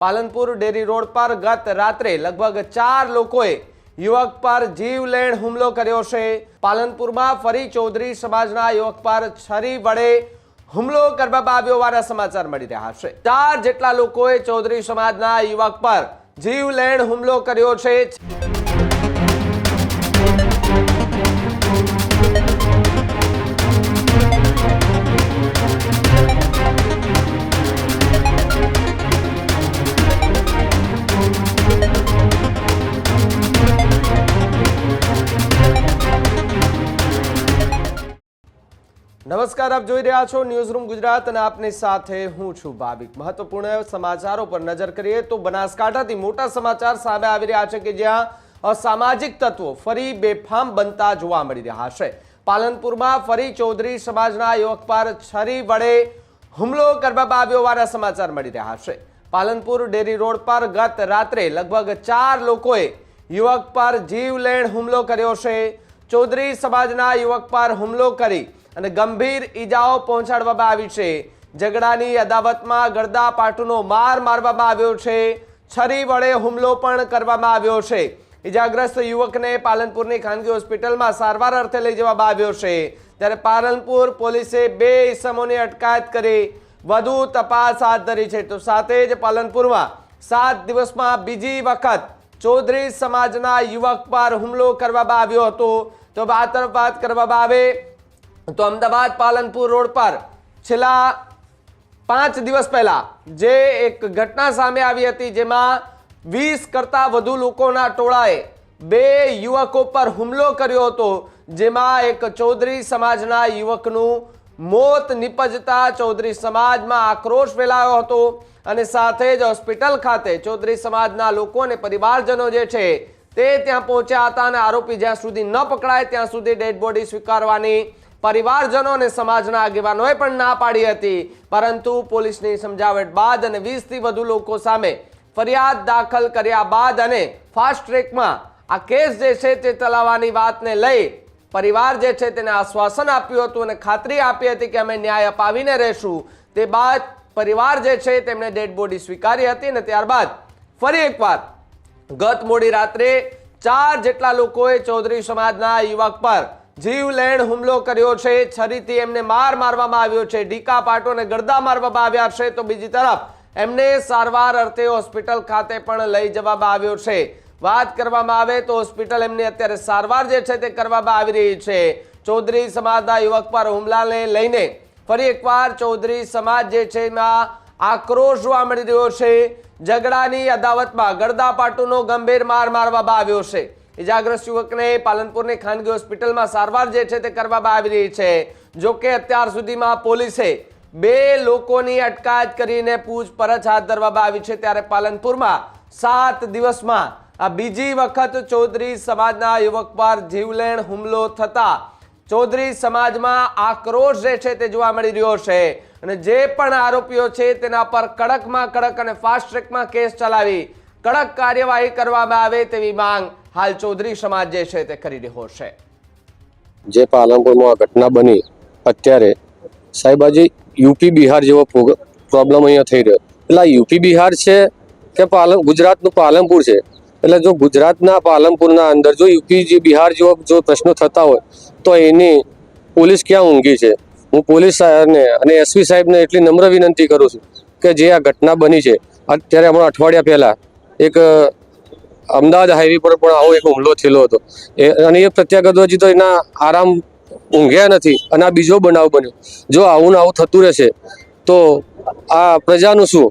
Palanpur dairy road પર ગત રાત્રે લગભગ ચાર લોકોએ યુવક પર જીવલેણ હુમલો કર્યો છે. પાલનપુરમાં ફરી ચૌધરી સમાજના યુવક પર છરી વડે હુમલો કરવામાં આવ્યો હોવાના સમાચાર મળી રહ્યા છે. ચાર જેટલા લોકોએ ચૌધરી સમાજના યુવક પર જીવલેણ હુમલો કર્યો છે. નમસ્કાર, આપ જોઈ રહ્યા છો ન્યૂઝ રૂમ ગુજરાત અને આપની સાથે હું છું ભાવિક. મહત્વપૂર્ણ સમાચારો પર નજર કરીએ તો બનાસકાંઠાથી મોટા સમાચાર સામે આવી રહ્યા છે કે જ્યાં અસામાજિક તત્વો ફરી બેફામ બનતા જોવા મળી રહ્યા છે. પાલનપુરમાં ફરી ચૌધરી સમાજના યુવક પર છરી વડે હુમલો કરવામાં આવ્યો હોવાના સમાચાર મળી રહ્યા છે. પાલનપુર ડેરી રોડ પર ગત રાત્રે લગભગ ચાર લોકોએ યુવક પર જીવલેણ હુમલો કર્યો છે. ચૌધરી સમાજના યુવક પર હુમલો કરી અને ગંભીર ઈજાઓ પહોંચાડવામાં આવી છે. ઝઘડાની અદાવતમાં ગરદા પાટુનો માર મારવામાં આવ્યો છે. છરી વડે હુમલો પણ કરવામાં આવ્યો છે. ઈજાગ્રસ્ત યુવકને પાલનપુરની ખાનગી હોસ્પિટલમાં સારવાર અર્થે લઈ જવામાં આવ્યો છે. ત્યારે પાલનપુર પોલીસે બે ઇસમોની અટકાયત કરી વધુ તપાસ હાથ ધરી છે. તો સાથે જ પાલનપુરમાં સાત દિવસમાં બીજી વખત ચૌધરી સમાજના યુવક પર હુમલો કરવામાં આવ્યો હતો. તો આ વાત કરવામાં આવે તો અમદાવાદ પાલનપુર રોડ પર છેલ્લા પાંચ દિવસ પહેલા જે એક ઘટના સામે આવી હતી જેમાં વીસ કરતા વધુ લોકોના ટોળાએ બે યુવકો પર હુમલો કર્યો હતો, જેમાં એક ચૌધરી સમાજના યુવકનું મોત નિપજતા ચૌધરી સમાજમાં આક્રોશ ફેલાયો હતો અને સાથે જ હોસ્પિટલ ખાતે ચૌધરી સમાજના લોકો અને પરિવારજનો જે છે તે ત્યાં પહોંચ્યા હતા અને આરોપી જ્યાં સુધી ન પકડાય ત્યાં સુધી ડેડ બોડી સ્વીકારવાની પરિવારજનો અને સમાજના આગેવાનોએ પણ ના પાડી હતી. પરંતુ પોલીસની સમજાવટ બાદ અને વીસથી વધુ લોકો સામે ફરિયાદ દાખલ કર્યા બાદ અને ફાસ્ટ ટ્રેકમાં આ કેસ જે છે તે ચલાવવાની વાતને લઈ પરિવાર જે છે તેને આશ્વાસન આપ્યું હતું અને ખાતરી આપી હતી કે અમે ન્યાય અપાવીને રહેશું. તે બાદ પરિવાર જે છે તેમણે ડેડ બોડી સ્વીકારી હતી અને ત્યારબાદ ફરી એકવાર ગત મોડી રાત્રે ચાર જેટલા લોકોએ ચૌધરી સમાજના યુવક પર જીવલેણ હુમલો કર્યો છે. છરીથી એમને માર મારવામાં આવ્યો છે. ડીકા પાટો અને ગરદા મારવામાં આવ્યા છે. તો બીજી તરફ એમને સારવાર અર્થે હોસ્પિટલ ખાતે પણ લઈ જવામાં આવ્યો છે. વાત કરવામાં આવે તો હોસ્પિટલ એમની અત્યારે સારવાર જે છે તે કરવામાં આવી રહી છે. ચૌધરી સમાજના યુવક પર હુમલાને લઈને ફરી એકવાર ચૌધરી સમાજ જે છે એમાં આક્રોશ જોવા મળી રહ્યો છે. ઝઘડાની અદાવતમાં ગરદા પાટુનો ગંભીર માર મારવામાં આવ્યો છે. ઇજાગ્રસ્ત યુવકને પાલનપુરની ખાનગી હોસ્પિટલમાં સારવાર જે છે તે કરવામાં આવી રહી છે. જો કે અત્યાર સુધીમાં પોલીસે બે લોકોની અટકાયત કરીને પૂછપરછ હાથ ધરવામાં આવી છે. ત્યારે પાલનપુરમાં સાત દિવસમાં આ બીજી વખત ચૌધરી સમાજના યુવક પર જીવલેણ હુમલો થતા ચૌધરી સમાજમાં આક્રોશ જે છે તે જોવા મળી રહ્યો છે. અને જે પણ આરોપીઓ છે તેના પર કડકમાં કડક અને ફાસ્ટ ટ્રેકમાં કેસ ચલાવી કડક કાર્યવાહી કરવામાં આવે તેવી માંગ હાલ ચૌધરી સમાજ જે છે તે કરી રહ્યો છે. જે પાલનપુરમાં આ ઘટના બની અત્યારે, સાહેબ, આજે યુપી બિહાર જેવો પ્રોબ્લેમ અહીંયા થઈ રહ્યો. એટલે યુપી બિહાર છે કે પાલન, ગુજરાતનું પાલનપુર છે? એટલે જો ગુજરાતના પાલનપુરના અંદર જો યુપી બિહાર જેવો જો પ્રશ્નો થતા હોય, તો એની પોલીસ ક્યાં ઊંઘી છે? હું પોલીસ સાહેબને અને એસપી સાહેબને એટલી નમ્ર વિનંતી કરું છું કે જે આ ઘટના બની છે, અત્યારે હમણાં અઠવાડિયા પહેલાં એક અમદાવાદ હાઈવે પર પણ આવો એક હુમલો થયેલો હતો. અને એ પ્રત્યાગત હજી તો એના આરામ ઊંઘ્યા નથી અને આ બીજો બનાવ બન્યો. જો આવું ને આવું થતું રહેશે, તો આ પ્રજાનું શું?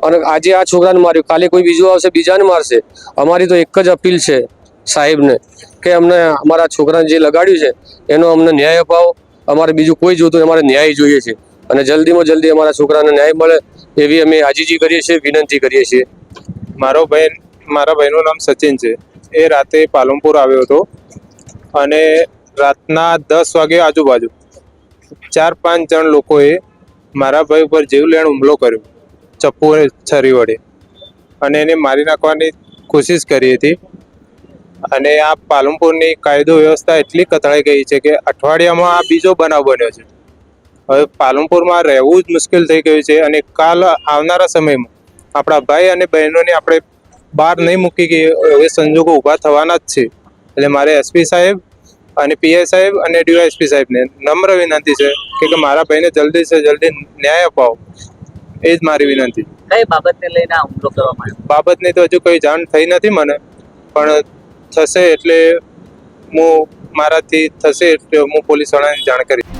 અને આજે આ છોકરાને માર્યું. કાલે કોઈ બીજું આવશે, બીજાને મારશે? અમારી તો એક જ અપીલ છે સાહેબને કે અમને અમારા છોકરાને જે લગાડ્યું છે, એનો અમને ન્યાય અપાવો. અમારે બીજું કોઈ જોતું અમારે ન્યાય જોઈએ છે. અને જલ્દીમાં જલ્દી અમારા છોકરાને ન્યાય મળે એવી અમે આજીજી કરીએ છીએ, વિનંતી કરીએ છીએ. મારો ભાઈ મારા ભાઈનું નામ સચિન છે. એ રાતે પાલનપુર આવ્યો હતો અને રાતના દસ વાગે આજુબાજુ ચાર પાંચ જણ લોકોએ મારા ભાઈ ઉપર જીવલેણ હુમલો કર્યો, ચપ્પુ છરી વડે. અને એને મારી નાખવાની કોશિશ કરી હતી. અને આ પાલનપુરની કાયદો વ્યવસ્થા એટલી કથળાઈ ગઈ છે કે અઠવાડિયામાં આ બીજો બનાવ બન્યો છે. હવે પાલનપુરમાં રહેવું જ મુશ્કેલ થઈ ગયું છે અને કાલ આવનારા સમયમાં આપણા ભાઈ અને બહેનોને આપણે બહાર નહીં મૂકી કે એ સંજોગો ઊભા થવાના જ છે. એટલે મારે એસપી સાહેબ અને પીઆઈ સાહેબ અને ડીવાયએસપી સાહેબને નમ્ર વિનંતી છે કે મારા ભાઈને જલ્દી છે જલ્દી ન્યાય અપાવો. એ જ મારી વિનંતી. કઈ બાબતને લઈને હુમલો કરવામાં આવ્યો? બાબતની તો હજુ કોઈ જાણ થઈ નથી મને પણ થશે એટલે હું મારાથી થશે એટલે હું પોલીસ વાળાને જાણ કરીશ.